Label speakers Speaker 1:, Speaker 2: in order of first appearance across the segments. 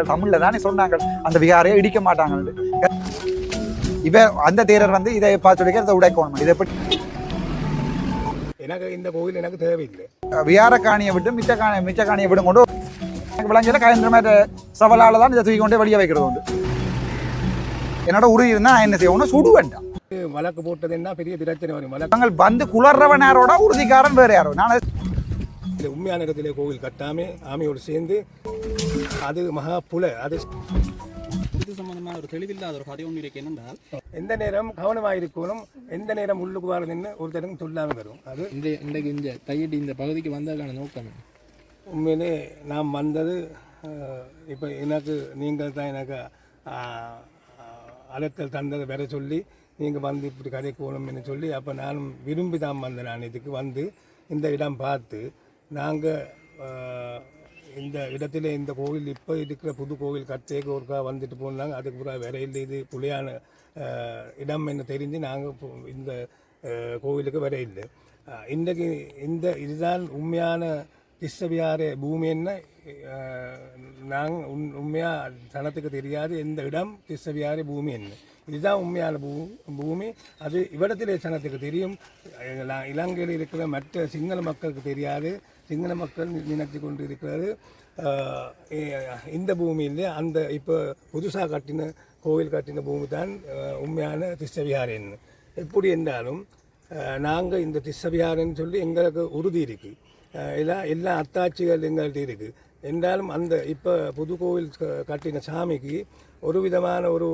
Speaker 1: தமிழ்ல தானே சொன்னாங்க. அந்த விகாரையை இடிக்க மாட்டாங்க இவ அந்த தேரர் வந்து இதை பார்த்து அதை உடைக்கணும்? இதை எப்படி?
Speaker 2: எனக்கு இந்த கோவில் எனக்கு தேவையில்லை.
Speaker 1: விகார காணியை விட்டு மிச்ச காணி மிச்ச காணியை விடும் கொண்டு எனக்கு விளங்கல கயந்திர மாதிரி சவலால தான் இதை தூக்கி கொண்டே வெளியே வைக்கிறது உண்டு. என்னோட உறுதி இருந்தா என்ன செய்யணும் சுடு வேண்டாம்
Speaker 2: வழக்கு போட்டதுன்னா பெரிய பிரச்சனை வரும். வழக்கு
Speaker 1: வந்து குளர்றவனாரோட உறுதிக்காரன் வேற யாரோ. நான்
Speaker 2: இது உண்மையான இடத்திலே கோவில் கட்டாமே ஆமையோடு சேர்ந்து அது மகா புல அது
Speaker 3: இது சம்பந்தமாக ஒரு தெளிவில்லாத ஒரு கதை ஒன்று இருக்கு. என்னென்றால்
Speaker 2: எந்த நேரம் கவனமாக இருக்கணும் எந்த நேரம் உள்ளுக்கு வரதுன்னு ஒரு தரம். சொல்லாமல் வரும் அது
Speaker 4: இந்த இன்றைக்கு இந்த தையடி இந்த பகுதிக்கு வந்ததுக்கான நோக்கம்?
Speaker 2: உண்மையிலே நாம் வந்தது இப்போ எனக்கு நீங்கள் தான் எனக்கு அழைத்தல் தந்ததை வர சொல்லி நீங்கள் வந்து இப்படி கதைக்கணும்னு சொல்லி அப்போ நானும் விரும்பி தான் வந்தேன். நான் இதுக்கு வந்து இந்த இடம் பார்த்து நாங்கள் இந்த இடத்துல இந்த கோவில் இப்போ இருக்கிற புது கோவில் கட்டேக்கு ஒருக்கா வந்துட்டு போனாங்க. அதுக்கு பிறகு வேற இது புலியான இடம் என்று தெரிஞ்சு நாங்கள் இந்த கோவிலுக்கு வர இல்லை. இன்றைக்கு இந்த இதுதான் உண்மையான கிருஷ்ணவியார பூமி என்ன? நாங்கள் உண் உண்மையாக ஜனத்துக்கு தெரியாது. எந்த இடம்? கிருஷ்ணவியார பூமி என்ன? இதுதான் உண்மையான பூ பூமி. அது இவ்விடத்திலே ஜனத்துக்கு தெரியும். இலங்கையில் இருக்கிற மற்ற சிங்கள மக்களுக்கு தெரியாது. சிங்கள மக்கள் நினைத்து கொண்டு இருக்கிறாரு இந்த பூமியில் அந்த இப்போ புதுசாக கட்டின கோவில் கட்டின பூமி தான் உண்மையான கிருஷ்ணவியாரன் எப்படி என்றாலும் நாங்கள் இந்த திஸ்ஸவியாரன்னு சொல்லி எங்களுக்கு உறுதி இருக்குது எல்லாம் எல்லா அத்தாட்சிகள் எங்கள்கிட்ட இருக்குது என்றாலும் அந்த இப்போ புது கோவில் கட்டின சாமிக்கு ஒரு விதமான ஒரு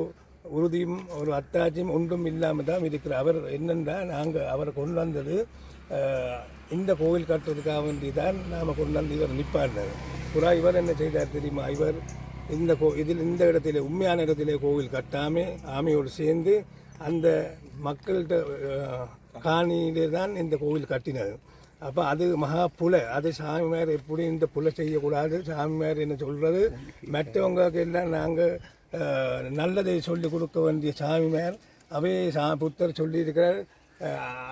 Speaker 2: உறுதியும் ஒரு அத்தாட்சியும் ஒன்றும் இல்லாமல் தான் இருக்கிற. அவர் என்னென்னா நாங்கள் அவர் கொண்டு வந்தது இந்த கோவில் கட்டுறதுக்காக வேண்டி தான் நாம் கொண்டாந்து இவர் நிப்பாடினார். புறா இவர் என்ன செய்தார் தெரியுமா? இவர் இந்த கோ இதில் இந்த இடத்திலே உண்மையான இடத்திலே கோவில் கட்டாமே ஆமையோடு சேர்ந்து அந்த மக்கள்கிட்ட காணியிலே தான் இந்த கோவில் கட்டினது அப்போ அது மகா புல. அது சாமிமார் எப்படி இந்த புலை செய்யக்கூடாது? சாமிமார் என்ன சொல்கிறது மற்றவங்களுக்கு எல்லாம் நாங்கள் நல்லதை சொல்லி கொடுக்க வேண்டிய சாமி மேர் அவே சா புத்தர் சொல்லியிருக்கிறார்.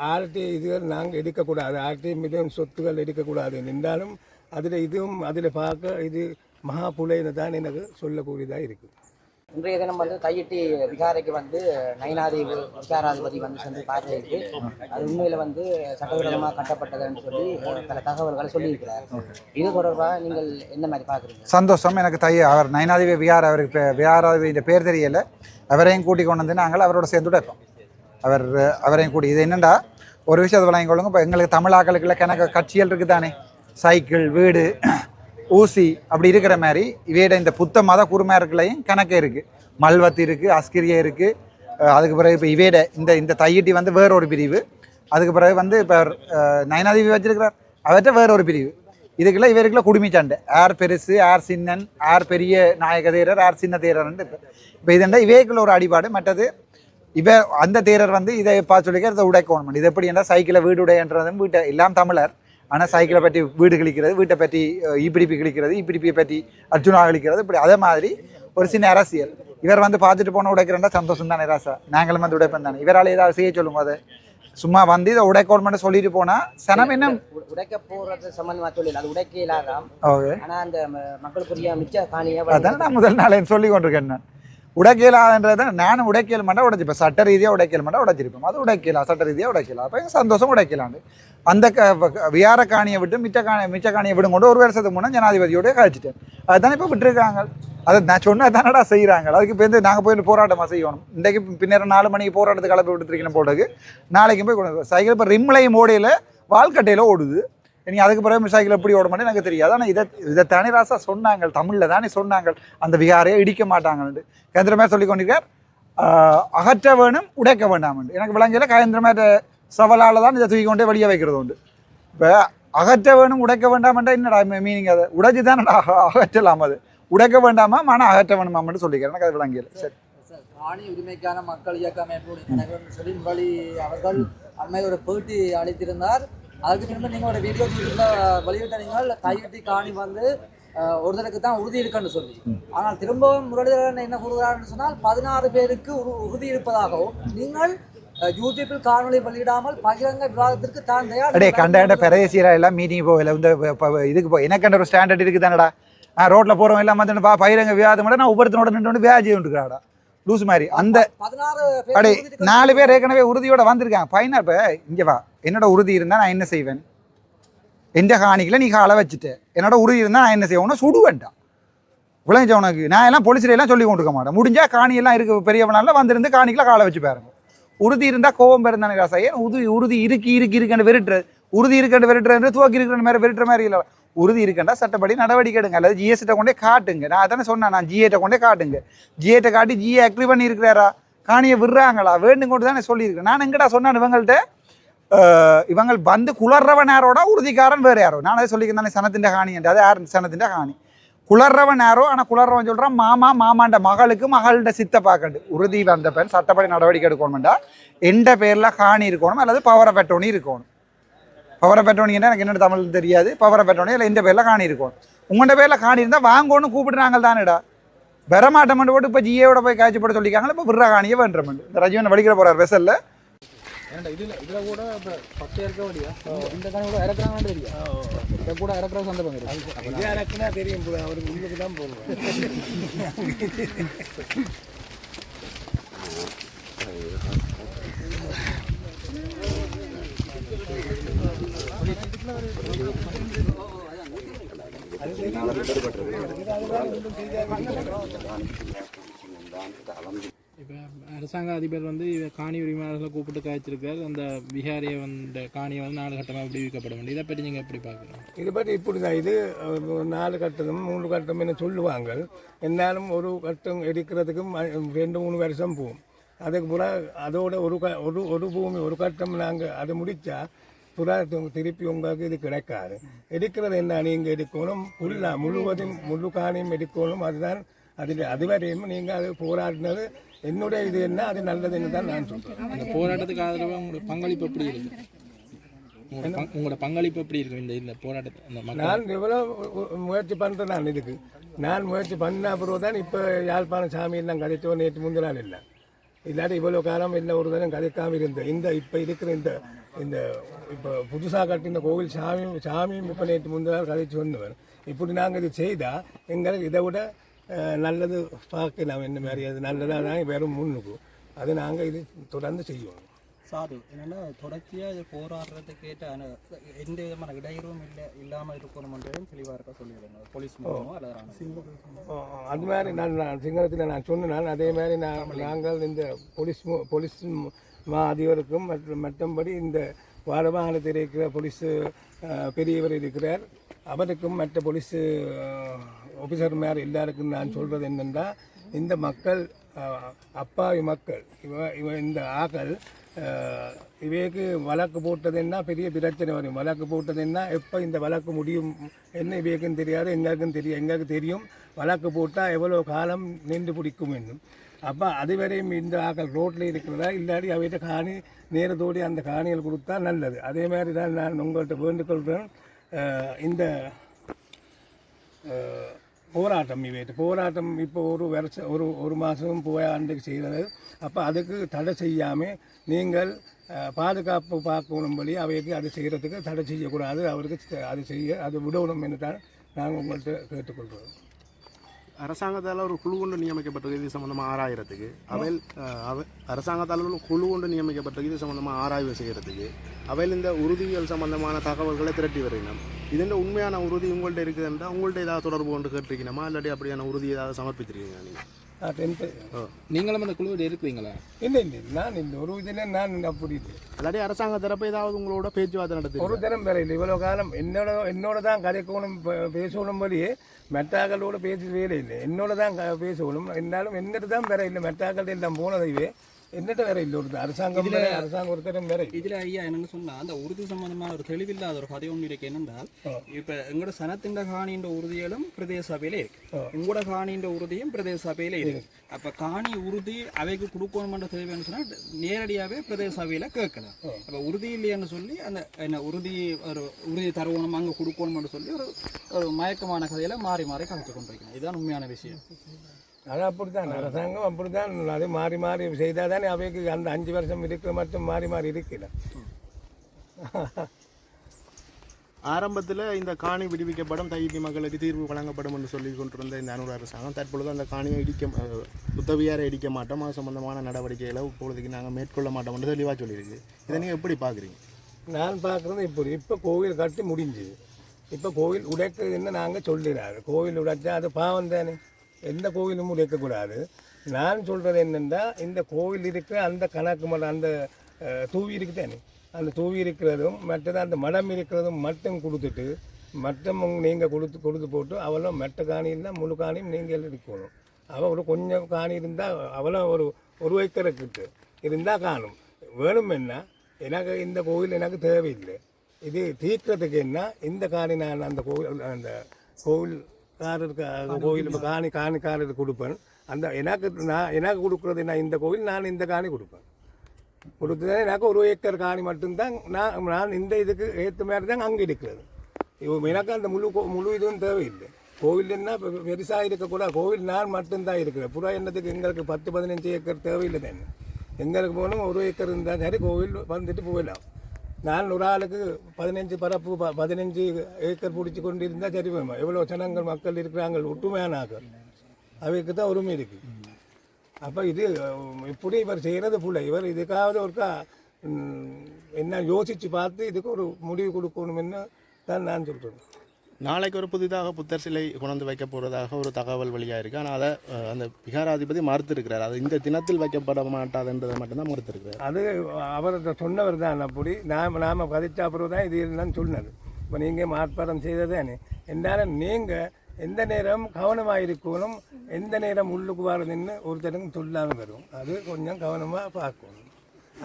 Speaker 2: ஆர்டி இதுகள் நாங்கள் எடுக்கக்கூடாது. ஆர்டி மிதம் சொத்துகள் எடுக்கக்கூடாது என்றாலும் அதில் இதுவும் அதில் பார்க்க இது மகா புலைன்னு தான் எனக்கு சொல்லக்கூடியதாக இருக்குது
Speaker 5: இன்றைய தினம் வந்து கையிட்டி விகாரைக்கு வந்து நயனாதேவி விகாராதிபதி வந்து சென்று பார்வையிட்டு அது உண்மையில வந்து சட்டவிரோதமாக கட்டப்பட்டதுன்னு சொல்லி பல தகவல்களை சொல்லியிருக்கிறார். இது தொடர்பாக நீங்கள் என்ன மாதிரி பார்க்குறீங்க?
Speaker 1: சந்தோஷம். எனக்கு தைய அவர் நயனாதிபதி விகார் அவருக்கு பே- விகாராதிபதி பேர் தெரியல. அவரையும் கூட்டி கொண்டு வந்து நாங்கள் அவரோட சேர்ந்து உடைப்போம் அவர் அவரையும் கூட. இது என்னண்டா ஒரு விஷயத்தை வழங்கி கொள்ளுங்க. இப்போ எங்களுக்கு தமிழாக்களுக்குள்ள கணக்கு கட்சிகள் இருக்குது தானே சைக்கிள் வீடு ஊசி அப்படி இருக்கிற மாதிரி. இவையிட இந்த புத்த மத குருமார்களையும் கணக்கு இருக்குது மல்வத்து இருக்குது அஸ்கிரியா இருக்குது அதுக்கு பிறகு இப்போ இவையிட இந்த இந்த தையிட்டி வந்து வேற ஒரு பிரிவு. அதுக்கு பிறகு வந்து இப்போ நயனாதேவி வச்சிருக்கிறார். அவர்கிட்ட வேற ஒரு பிரிவு. இதுக்குள்ள இவருக்குள்ள குடுமி சண்டை. ஆர் பெருசு ஆர் சின்னன் ஆர் பெரிய நாயக தேரர் ஆர் சின்ன தேரர்ன்ட்டு இப்போ இப்போ இதுண்டா இவைக்குள்ள ஒரு அடிபாடு. மற்றது இவ அந்த தேரர் வந்து இதை பார்த்து சொல்லிக்க இதை உடைக்கணும் இது எப்படி என்றால் சைக்கிளை வீடு உடையன்றதும் வீட்டை எல்லாம் தமிழர். ஆனால் சைக்கிளை பற்றி வீடு கிழிக்கிறது வீட்டை பற்றி அஹ், ஈப்பிடிப்பி கிழிக்கிறது ஈப்பிடிப்பியை பற்றி அர்ஜுனா கிழிக்கிறது இப்படி அதே மாதிரி ஒரு சின்ன அரசியல். இவர் வந்து பார்த்துட்டு போன உடைக்கிறேன்டா சந்தோஷம் தானே ராசா? நாங்களும் வந்து உடைப்பேன் தானே. இவரால் ஏதாவது செய்ய சொல்லுங்க அதை சும்மா வந்து இதை உடைக்கணும்னு சொல்லிட்டு போனால் சனம் என்ன
Speaker 5: உடைக்க போறது சம்பந்தமா தொழில் அது உடைக்க ஆனா அந்த மக்களுக்குரிய மிச்ச காணியை
Speaker 1: அதான் நான் முதல் நாளே சொல்லி கொண்டிருக்கேன் நான். உடைக்கலான்றது நானும் உடைக்கல் மாட்டேன் உடைச்சிப்பேன். சட்ட ரீதியாக உடைக்கல் மாட்டா உடைச்சிருப்பேன். அது உடைக்கலாம் சட்ட ரீதியாக உடைக்கலாம். அப்போ சந்தோஷம் உடைக்கலாண்டு அந்த க வியார காணியை விட்டு மிச்ச காணி மிச்ச காணியை விடும் கொண்டு ஒரு வருஷத்துக்கு முன்னே ஜனாதிபதியோட கழிச்சிட்டேன். அதுதானே இப்போ விட்டுருக்காங்க. அதை நான் சொன்னால் தானடா செய்கிறாங்க அதுக்கு இப்போ வந்து நாங்கள் போய் போராட்டமாக செய்யணும். இன்றைக்கு பின்னர் நாலு மணிக்கு போராட்டத்துக்கு கிளப்பி விட்டுருக்கீங்க போட்டது நாளைக்கு போய் சைக்கிள் இப்போ ரிம்லையும் ஓடையில் வாழ்க்கட்டையில் ஓடுது. நீ அதுக்கு பிறகு சைக்கிள் எப்படி ஓட மாட்டேன் எனக்கு தெரியாது. ஆனால் இதை இதை தானே ராசா சொன்னாங்க தமிழில் தானே சொன்னாங்க அந்த விகாரையை இடிக்க மாட்டாங்கன்ட்டு கேந்திரமே சொல்லி கொண்டிருக்கார் அகற்ற வேணும் உடைக்க வேண்டாம் எனக்கு விளங்கல கேந்திரமே சவலால் தான் இதை தூக்கி கொண்டே வெளியே வைக்கிறது உண்டு. இப்போ அகற்ற வேணும் உடைக்க வேண்டாமன்றா என்னடா மீனிங் அதை? உடைச்சி தானடா அகற்றலாம் அது? உடைக்க வேண்டாமா ஆனால் அகற்ற வேணுமாம்னு சொல்லிக்கிறேன் எனக்கு அது விளங்கல சரி.
Speaker 6: காணி உரிமைக்கான மக்கள் இயக்க அமைப்புடைய சொல்லி முரளி அவர்கள் அண்மை ஒரு பேட்டி அளித்திருந்தார். அதுக்கு திரும்ப நீங்கள் ஒரு வீடியோ வெளியிட்ட நீங்கள் கையெட்டி காணி வந்து ஒருத்தருக்கு தான் உறுதி இருக்குன்னு சொல்லி. ஆனால் திரும்பவும் முரளிதரன் என்ன கூறுகிறார்னு சொன்னால் பதினாறு பேருக்கு உறு- உறுதி இருப்பதாகவும் நீங்கள் யூடியூப்பில் காணொளி வெளியிடாமல் பகிரங்க விவாதத்திற்கு தான் தயார்
Speaker 1: அடே கண்ட கண்ட பிரதேசியரா எல்லாம் மீட்டிங் போகல இந்த இதுக்கு போ எனக்கு ஒரு ஸ்டாண்டர்ட் இருக்குது தானடா ஆ ரோட்டில் போகிறவங்க எல்லாம் வந்து பா பயிரங்க வியாதம் விட நான் ஒவ்வொருத்தனோட நின்று வியாஜி உண்டுக்கிறாடா? லூஸ் மாதிரி. அந்த அடே நாலு பேர் ஏற்கனவே உறுதியோட வந்திருக்காங்க. பையனா இப்போ? இங்கே வா. என்னோட உறுதி இருந்தால் நான் என்ன செய்வேன்? எந்த காணிக்கில் நீ காலை வச்சுட்டு? என்னோட உறுதி இருந்தால் நான் என்ன செய்வேன்னா சுடுவேன்டா விளைஞ்ச உனக்கு? நான் எல்லாம் போலீஸ்ல எல்லாம் சொல்லி கொண்டிருக்க மாட்டேன். முடிஞ்சா காணியெல்லாம் இருக்கு பெரியவனால வந்திருந்து காணிக்கல காலை வச்சு பாருங்க. உறுதி இருந்தால் கோவம் பெருந்தானே ராசா. ஏன் உறுதி உறுதி இருக்கு இருக்கு இருக்குன்னு வெறுட்டுறது உறுதி இருக்குன்னு வெறுட்டுறது துவக்கி இருக்கிற மாதிரி வெறுட்டுற மாதிரி இல்லை. உறுதி இருக்கண்டா சட்டப்படி நடவடிக்கை எடுங்க. அல்லது ஜிஎஸ்கிட்ட கொண்டே காட்டுங்க. நான் அதானே சொன்னேன் நான் ஜிஏட்ட கொண்டே காட்டுங்க. ஜிஏட்ட காட்டி ஜிஏ அக்ரி பண்ணி இருக்கிறாரா காணியை விடுறாங்களா? வேண்டும் கொண்டு தானே சொல்லியிருக்கேன் நான் எங்கடா சொன்னேன் இவங்கள்ட்ட? இவங்கள் இவங்க வந்து குளர்றவன் யாரோட? உறுதிக்காரன் வேறு யாரோ. நான் அதை சொல்லிக்கிறேன் தானே சனத்தின் காணி என்று. அது யார்? சனத்தின் காணி. குளர்றவன் யாரோ? ஆனால் குளர்றவன் சொல்கிறான் மாமா மாமாண்ட மகளுக்கு மகள்கிட்ட சித்த பார்க்கண்டு. உறுதி வந்த பெண் சட்டப்படி நடவடிக்கை எடுக்கணும்டா. எந்த பேரில் காணி இருக்கணும் அல்லது பவரை பெட்டோனி இருக்கணும். பவரை பெட்டோனின்னா எனக்கு என்னென்ன தமிழ் தெரியாது. பவரை பெட்டோனி இல்லை எந்த பேரில் காணி இருக்கணும் உங்கள்கிட்ட பேரில் காணி இருந்தால் வாங்கன்னு கூப்பிடுறாங்க தானேடா பெறமாட்டமெண்டு போட்டு இப்போ ஜிஏவோட போய் காய்ச்சி போட சொல்லிக்காங்களா இப்போ விடுற காணியே வேண்டமெண்டு. இந்த ரஜீவனை வலிக்கிற போகிறார் வெசலில்
Speaker 4: இதுல இதுல கூட இப்போ பத்து இருக்க வழியா இந்த கணக்கு கூட இறக்குறாங்கன்னு தெரியும் இதை கூட இறக்குற சந்தர்ப்பம் இருக்கு.
Speaker 2: இதே எனக்குன்னா தெரியும் bro. அவருக்கு உங்களுக்கு தான் போடுவேன்
Speaker 4: அரசாங்க அதிபர் வந்து காணி உரிமையாளர்களை கூப்பிட்டு காய்ச்சிருக்காரு. அந்த பிஹாரியை வந்த காணியை வந்து நாலு கட்டமாக விடுவிக்கப்பட வேண்டும். இதை பற்றி நீங்கள் எப்படி பார்க்குறீங்க?
Speaker 2: இதை பற்றி இப்படி தான் இது நாலு கட்டமும் மூணு கட்டம் என்ன சொல்லுவாங்க. என்னாலும் ஒரு கட்டம் எடுக்கிறதுக்கு ரெண்டு மூணு வருஷம் போகும். அதுக்கு புறா அதோட ஒரு க ஒரு ஒரு பூமி ஒரு கட்டம் நாங்கள் அதை முடித்தா புறா திருப்பி உங்களுக்கு இது கிடைக்காது எடுக்கிறது என்ன நீங்கள் எடுக்கணும் ஃபுல்லா முழுவதும் முழு காணியும் எடுக்கணும் அதுதான் அதில் அதுவரையும் நீங்கள் அது போராடினது என்னுடைய இது என்ன அது நல்லதுன்னு தான் நான் சொல்கிறேன்
Speaker 4: அந்த போராட்டத்துக்கு ஆதரவாக உங்களோட பங்களிப்பு எப்படி இருக்கு உங்களோட பங்- உங்களோட பங்களிப்பு எப்படி இருக்கும் இந்த இந்த போராட்டத்தை
Speaker 2: நான் எவ்வளோ முயற்சி பண்ணுறேன் நான் இதுக்கு நான் முயற்சி பண்ண அப்புறம் தான் இப்போ யாழ்ப்பாணம் சாமி எல்லாம் கதைச்சோ நேற்று முந்தின நாள் இல்லை இல்லாட்டி இவ்வளோ காலம் இல்லை ஒரு தினம் கதைக்காமல் இருந்தேன் இந்த இப்போ இருக்கிற இந்த இந்த இப்போ புதுசாக கட்டின கோவில் சாமி சாமியும் இப்போ நேற்று முந்தின நாள் கதைச்சு வந்தவர் இப்படி நாங்கள் இது செய்தால் எங்களுக்கு இதை விட நல்லது பார்க்கலாம் என்ன மாதிரி அது நல்லதாக தான் வெறும் முன்னுக்கு. அது நாங்கள் இது தொடர்ந்து செய்வோம்.
Speaker 3: சாது என்னன்னா தொடர்ச்சியாக இது போராடுறதுக்கு ஏற்ற எந்த விதமான இடையூறும் இல்லை இல்லாமல் இருக்கணும்ன்றதும் தெளிவாக இருக்க சொல்லிடுங்க போலீஸ் மூலமோ அல்லது.
Speaker 2: அது மாதிரி நான் நான் சிங்களத்தில் நான் சொன்னேன். அதே மாதிரி நான் நாங்கள் இந்த போலீஸ் மு- போலீஸ் மா அதிபருக்கும் மற்றும் மற்றபடி இந்த வடமாநிலத்தில் இருக்கிற போலீஸ் பெரியவர் இருக்கிறார். அவருக்கும் மற்ற போலீஸ் ஆஃபீஸர்மார் எல்லாருக்கும் நான் சொல்கிறது என்னென்றால் இந்த மக்கள் அப்பாவி மக்கள் இவ இவ இந்த ஆக்கள் இவைக்கு வழக்கு போட்டதுன்னா பெரிய பிரச்சனை வரும். வழக்கு போட்டதுன்னா எப்போ இந்த வழக்கு முடியும்? என்ன இவைக்கும் தெரியாது. எங்களுக்கும் தெரியும். எங்களுக்கு தெரியும். வழக்கு போட்டால் எவ்வளோ காலம் நின்று பிடிக்கும் என்னும் அப்போ அதுவரையும் இந்த ஆக்கள் ரோட்டில் இருக்கிறதா? இல்லாட்டி அவைகிட்ட காணி நேரத்தோடி அந்த காணிகள் கொடுத்தா நல்லது. அதே மாதிரி தான் நான் உங்கள்கிட்ட வேண்டுகொள்கிறேன் இந்த போராட்டம் இவைட்டு போராட்டம் இப்போ ஒரு வருஷம் ஒரு ஒரு மாதம் போய் ஆண்டுக்கு செய்கிறது. அப்போ அதுக்கு தடை செய்யாமல் நீங்கள் பாதுகாப்பு பார்க்கணும்படி அவைக்கு அது செய்கிறதுக்கு தடை செய்யக்கூடாது. அவருக்கு அது செய்ய அது விடணும் என்று தான் நாங்கள் உங்கள்கிட்ட கேட்டுக்கொள்கிறோம்
Speaker 7: அரசாங்கத்தால் ஒரு குழு ஒன்று நியமிக்கப்பட்டிருக்கு இது சம்மந்தமாக ஆராயிறதுக்கு அவையில் அவை அரசாங்கத்தால் ஒரு குழு ஒன்று நியமிக்கப்பட்டிருக்கு இது சம்மந்தமாக ஆராய்வு செய்கிறதுக்கு அவையில் இந்த உறுதிகள் சம்மந்தமான தகவல்களை திரட்டி வருகிறோம் இதில் உண்மையான உறுதி உங்கள்கிட்ட இருக்குதுன்றா உங்கள்கிட்ட ஏதாவது தொடர்பு கொண்டு கேட்டிருக்கணுமா இல்லாட்டி அப்படியான உறுதி ஏதாவது சமர்ப்பித்திருக்கீங்க நீங்கள்
Speaker 2: டென்த்து
Speaker 4: நீங்களும் அந்த குழுவில் இருக்கிறீங்களா
Speaker 2: இல்லை இல்லை நான் இந்த ஒரு இதில் நான் அப்படி இல்லை.
Speaker 7: இல்லாட்டி அரசாங்க தரப்பு ஏதாவது உங்களோட பேச்சுவார்த்தை நடத்தி
Speaker 2: ஒரு தினம் வேற இல்லை. இவ்வளோ காலம் என்னோட என்னோட தான் கதைக்கணும் பேசணும் வழியே மெட்டாக்களோட பேசி வேலை இல்லை. என்னோட தான் க- பேசணும். என்னாலும் என்னட்டு தான் வேற இல்லை. மெட்டாக்கள் எல்லாம் போனதைவே என்னட்ட வேற இல்லை ஒரு அரசாங்கம் வேற அரசாங்கம் ஒருத்தரும் வேற.
Speaker 3: இதுல ஐயா என்னன்னு சொன்னா அந்த உறுதி சம்பந்தமான ஒரு தெளிவில்லாத ஒரு கதை ஒன்று இருக்கு. என்னென்றால் இப்ப எங்களோட சனத்தின் காணின்ற உறுதிகளும் பிரதேச சபையில இருக்கு. உங்களோட காணின்ற உறுதியும் பிரதேச சபையில இருக்கு. அப்ப காணி உறுதி அவைக்கு கொடுக்கணும்ன்ற தேவைன்னு சொன்னா நேரடியாவே பிரதேச சபையில கேட்கலாம் அப்ப உறுதி இல்லைன்னு சொல்லி அந்த என்ன உறுதி ஒரு உறுதி தருவணும் அங்க கொடுக்கணும்னு சொல்லி ஒரு ஒரு மயக்கமான கதையில மாறி மாறி கலந்து கொண்டிருக்கணும். இதுதான் உண்மையான விஷயம்.
Speaker 2: அது அப்படித்தான். அரசாங்கம் அப்படித்தான். அது மாறி மாறி செய்தால் தானே அவைக்கு அந்த அஞ்சு வருஷம் இருக்கிற மட்டும் மாறி மாறி இருக்கல
Speaker 7: ஆரம்பத்தில் இந்த காணி விடுவிக்கப்படும் தையிட்டி மக்களுக்கு தீர்வு வழங்கப்படும் என்று சொல்லி கொண்டிருந்த இந்த அனுர் அரசாங்கம் தற்பொழுது அந்த காணியை இடிக்க உதவியார இடிக்க மாட்டோம். அது சம்பந்தமான நடவடிக்கைகளை இப்பொழுதுக்கு நாங்கள் மேற்கொள்ள மாட்டோம் என்று தெளிவாக சொல்லியிருக்கு. இதை நீங்கள் எப்படி பார்க்குறீங்க?
Speaker 2: நான் பார்க்குறது இப்படி. இப்போ கோவில் கட்டி முடிஞ்சுது இப்போ கோவில் உடைக்கிறதுன்னு நாங்கள் சொல்லிடுறாரு கோவில் உடைச்சா அது பாவம் தானே? எந்த கோவிலும் இருக்கக்கூடாது. நான் சொல்கிறது என்னென்னா இந்த கோவில் இருக்கிற அந்த கணக்கு மடம் அந்த தூவி இருக்கு தானே அந்த தூவி இருக்கிறதும் மற்றது அந்த மடம் இருக்கிறதும் மட்டும் கொடுத்துட்டு மட்டம் நீங்கள் கொடுத்து கொடுத்து போட்டு அவ்வளோ மெட்ட காணி இருந்தால் முழு காணியும் நீங்கள் எடுக்கணும். அவள் ஒரு கொஞ்சம் காணி இருந்தால் அவ்வளோ ஒரு ஒரு ஏக்கர் இருந்தால் காணும். வேணும் என்ன? எனக்கு இந்த கோவில் எனக்கு தேவையில்லை. இது தீர்க்கிறதுக்கு என்ன? இந்த காணி நான் அந்த கோவில் அந்த கோவில் கோவில்காரருக்கு கோவில் இப்போ காணி காணிக்காரருக்கு கொடுப்பேன். அந்த எனக்கு நான் எனக்கு கொடுக்குறது நான் இந்த கோவில் நான் இந்த காணி கொடுப்பேன். கொடுத்தது எனக்கு ஒரு ஏக்கர் காணி மட்டும்தான் நான் நான் இந்த இதுக்கு ஏற்ற மாதிரி தான் அங்கே இருக்கிறது. எனக்கு அந்த முழு முழு இதுவும் தேவையில்லை. கோவில்னா பெருசாக இருக்கக்கூடாது. கோவில் நான் மட்டும்தான் இருக்கிறேன். புறா என்னத்துக்கு எங்களுக்கு பத்து பதினஞ்சு ஏக்கர் தேவையில்லை தானே. எங்களுக்கு போகணும் ஒரு ஏக்கர் இருந்தால் சரி கோவில் வந்துட்டு போகலாம். நான் ஒரு ஆளுக்கு பதினஞ்சு பரப்பு ப- பதினஞ்சு ஏக்கர் பிடிச்சி கொண்டு இருந்தால் சரி வேணுமா? எவ்வளோ ஜனங்கள் மக்கள் இருக்கிறாங்க ஒற்றுமையானாக்கள் அவைக்கு தான் உரிமை இருக்குது அப்போ இது இப்படி இவர் செய்கிறது புள்ள இவர் இதுக்காவது ஒருக்கா என்ன யோசித்து பார்த்து இதுக்கு ஒரு முடிவு கொடுக்கணும்னு தான் நான் சொல்கிறேன்
Speaker 7: நாளைக்கு ஒரு புதிதாக புத்தர் சிலை கொண்டு வைக்க போகிறதாக ஒரு தகவல் வழியாக இருக்குது ஆனால் அதை அந்த விகாராதிபதி மறுத்திருக்கிறார். அது இந்த தினத்தில் வைக்கப்பட மாட்டாதுன்றதை மட்டும்தான் மறுத்திருக்கிறார்.
Speaker 2: அது அவர் சொன்னவர் தான் அப்படி. நாம் நாம் கதைச்ச அப்புறம் தான் இது இல்லைன்னு சொன்னது. இப்போ நீங்கள் மாற்பாடம் செய்ததானே. என்னால் நீங்கள் எந்த நேரம் கவனமாக இருக்கணும் எந்த நேரம் உள்ளுக்கு வரதுன்னு ஒருத்தருக்கும் சொல்லாமல் வரும். அது கொஞ்சம் கவனமாக பார்க்கணும்.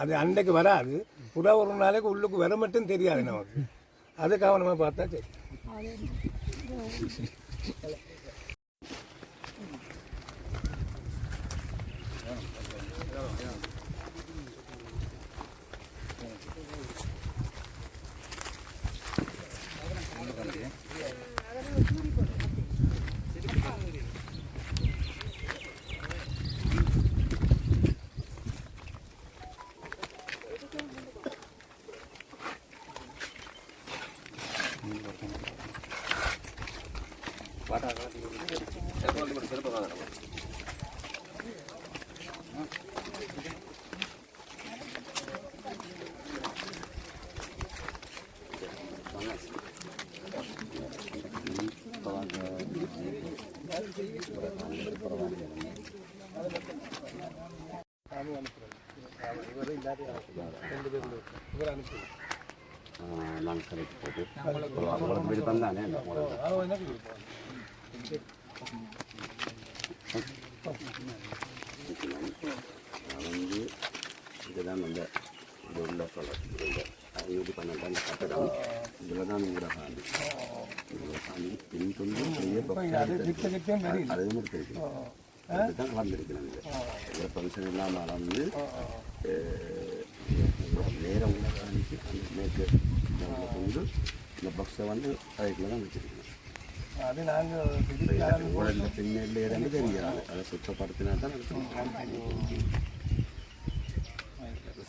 Speaker 2: அது அன்றைக்கு வராது. புறா ஒரு நாளைக்கு உள்ளுக்கு வர மட்டும் தெரியாது நமக்கு. அது கவனமாக பார்த்தா சரி
Speaker 8: நாங்கள் கரெக்ட் போட்டு உங்களுக்கு விருப்பம் தானே வந்து இதுதான் அந்த இது உள்ள சொல்ல இந்த ஐநூற்றி பன்னெண்டு அந்த கட்டடம் இதில் தான் உங்களோட சாமி உங்களோட பின் பெரிய பக்தி அதுவும் எடுத்திருக்கு அதுதான் வந்திருக்கிறேன் ஃபங்க்ஷன் இல்லாமல் நடந்து நேரம் உள்ள காணிக்கு அந்த மேற்கு கொண்டு இந்த பக்ஸை வந்து அதுக்குள்ள தான் வச்சிருக்கணும்
Speaker 2: அது நாங்கள்
Speaker 8: தெரியாது அதை சுத்தப்படுத்தினா தான்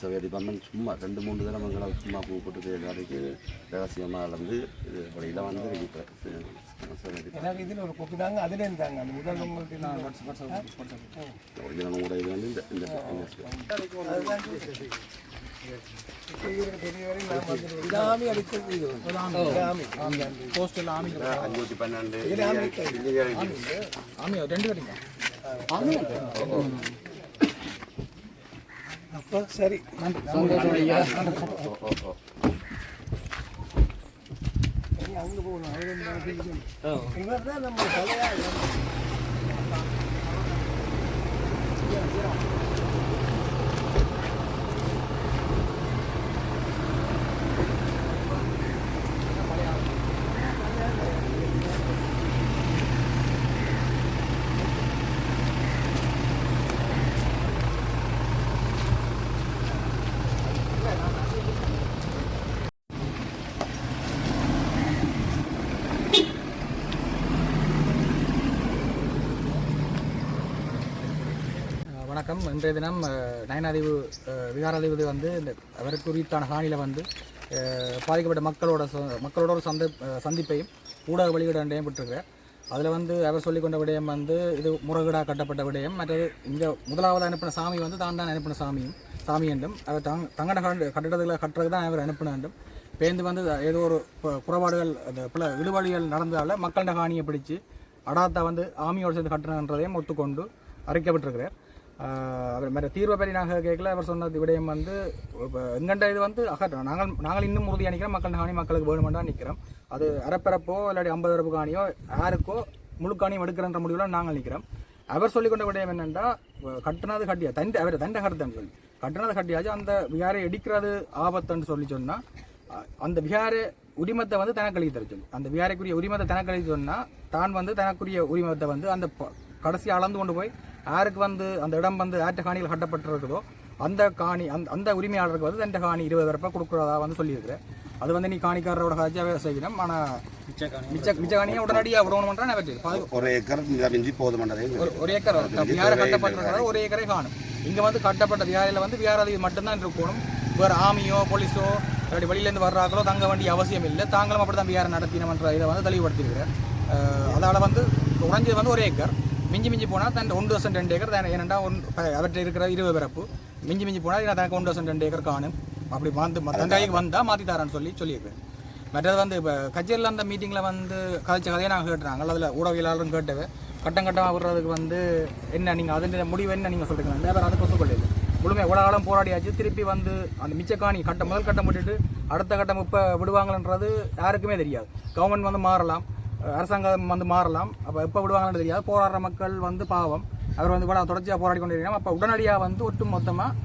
Speaker 8: சவே டிபார்ட்மெண்ட் சும்மா ரெண்டு மூணு தடவை எங்களை சும்மா கூப்பிட்டு எல்லாருக்கு ரகசியமாக கலந்து இது வழியில் வந்து
Speaker 2: எனக்கு இதில் ஒரு தாங்க அதில் இருந்தாங்க. அந்த முதல் உங்களுக்கு
Speaker 8: ஒரிஜினல் வந்து இந்த இந்த
Speaker 2: இதாமி
Speaker 4: போஸ்டல் ஆமி
Speaker 8: பன்னெண்டு.
Speaker 4: ஆமி ரெண்டு கட்டிங்க
Speaker 2: அப்போ சரி அங்கே போகணும். இவர் தான் நம்ம தலையா
Speaker 9: வணக்கம். இன்றைய தினம் அஹ், நயனாதீவு விகாராதிபதி வந்து இந்த அவருக்கு உரித்தான காணியில் வந்து பாதிக்கப்பட்ட மக்களோட ச- மக்களோட ஒரு சந்தி சந்திப்பையும் ஊடக வெளியிடையும் விட்டுருக்கிறார் அதில் வந்து அவர் சொல்லிக்கொண்ட விடயம் வந்து இது முறைகேடாக கட்டப்பட்ட விடயம். மற்றது இந்த முதலாவது அனுப்பின சாமி வந்து தான் தான் அனுப்பின சாமியும் சாமி என்றும் அவர் தங் தங்கட கட்டிடத்தில் கட்டுறது தான் அவர் அனுப்பின வேண்டும் பேருந்து வந்து ஏதோ ஒரு பு- குறைபாடுகள் அந்த பல இழுவழிகள் நடந்ததால் மக்களிட காணியை பிடிச்சு அடாத்தா வந்து ஆமியோடு சேர்ந்து கட்டணுன்றதையும் ஒத்துக்கொண்டு அறிக்கப்பட்டிருக்கிறார் அவர் மற்ற தீர்வை பற்றி நாங்கள் கேட்கல. அவர் சொன்ன விடயம் வந்து இப்போ எங்கண்ட இது வந்து அகற்ற நாங்கள் நாங்கள் இன்னும் உறுதியாக நிற்கிறோம் மக்கள் காணி மக்களுக்கு வேணுமெண்டா நிற்கிறோம் அது அரைப்பரப்போ இல்லாட்டி ஐம்பது அரப்பு காணியோ யாருக்கோ முழு காணியும் எடுக்கிறன்ற முடிவில் நாங்கள் நிற்கிறோம் அவர் சொல்லிக்கொண்ட விடயம் என்னென்னா கட்டினது கட்டியா தண்டை அவர் தண்டை கட்டுத்தன்னு சொல்லி. கட்டினது கட்டியாச்சு அந்த விகாரை எடுக்கிறது ஆபத்துன்னு சொல்லி சொன்னால் அந்த விகார உரிமத்தை வந்து தனக்களிக்க தர சொல்லி. அந்த விகாரைக்குரிய உரிமத்தை தனக்களிக்க சொன்னால் தான் வந்து தனக்குரிய உரிமத்தை வந்து அந்த கடைசி அளந்து கொண்டு போய் யாருக்கு வந்து அந்த இடம் வந்து ஆற்ற காணிகள் கட்டப்பட்டிருக்குதோ அந்த காணி அந்த அந்த உரிமையாளருக்கு வந்து தண்ட காணி இருபது வரப்ப கொடுக்குறதா வந்து சொல்லியிருக்கிறேன். அது வந்து நீ காணிக்காரரோட காட்சியாகவே செய்யணும். ஆனால் மிச்ச மிச்ச காணியை உடனடியாக விடணும்ன்றா நான்
Speaker 8: ஒரு ஏக்கர் மிஞ்சி போதுமானதே
Speaker 9: ஒரு ஒரு ஏக்கர் விகாரை கட்டப்பட்டிருக்கிறது? ஒரு ஏக்கரே காணும். இங்க வந்து கட்டப்பட்ட விகாரையில வந்து விகாராதி மட்டும்தான் இருக்கணும். வேற ஆமியோ போலீஸோ இல்லாட்டி வெளியிலேருந்து வர்றாங்களோ தங்க வேண்டிய அவசியம் இல்லை. தாங்களும் அப்படி தான் விகாரம் நடத்தினோம்ன்ற இதை வந்து தெளிவுபடுத்தியிருக்கிறேன். அதால வந்து குறைஞ்சது வந்து ஒரு ஏக்கர். மிஞ்சி மிஞ்சி போனால் தன் ஒன்று வருஷம் ரெண்டு ஏக்கர் தான் என்னென்னா ஒன் அவர்கிட்ட இருக்கிற இருபது பிறப்பு. மிஞ்சி மிஞ்சி போனால் நான் தனக்கு ஒன்று வருஷம் ரெண்டு ஏக்கர் காணும். அப்படி வந்து தந்தைக்கு வந்தால் மாற்றி தரேன்னு சொல்லி சொல்லியிருக்கிறேன் மற்றது வந்து இப்போ கச்சேரியில் அந்த மீட்டிங்கில் வந்து கதைச்ச கதையை நாங்கள் கேட்டுறாங்க. அதில் ஊடகவியலாளரும் கேட்டவே கட்டம் கட்டமாக விடுறதுக்கு வந்து என்ன நீங்கள் அதன் முடிவு என்ன நீங்கள் சொல்கிறீங்க வேறு அதுக்கு ஒத்துக்கொள்ளல முழுமையாக இவ்வளோ காலம் போராடியாச்சு. திருப்பி வந்து அந்த மிச்சக்காணி கட்டம் முதல் கட்டம் விட்டுட்டு அடுத்த கட்டம் இப்போ விடுவாங்கன்றது யாருக்குமே தெரியாது. கவர்மெண்ட் வந்து மாறலாம். அரசாங்கம் வந்து மாறலாம். அப்போ எப்போ விடுவாங்கன்னு தெரியாது. போராடுற மக்கள் வந்து பாவம். அவர் வந்து தொடர்ச்சியாக போராடி கொண்டிருக்கிறோம் அப்போ உடனடியாக வந்து ஒட்டு மொத்தமாக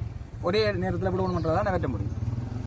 Speaker 9: ஒரே நேரத்தில் விடுவணுன்றதான் நிறைவேற்ற முடியும்.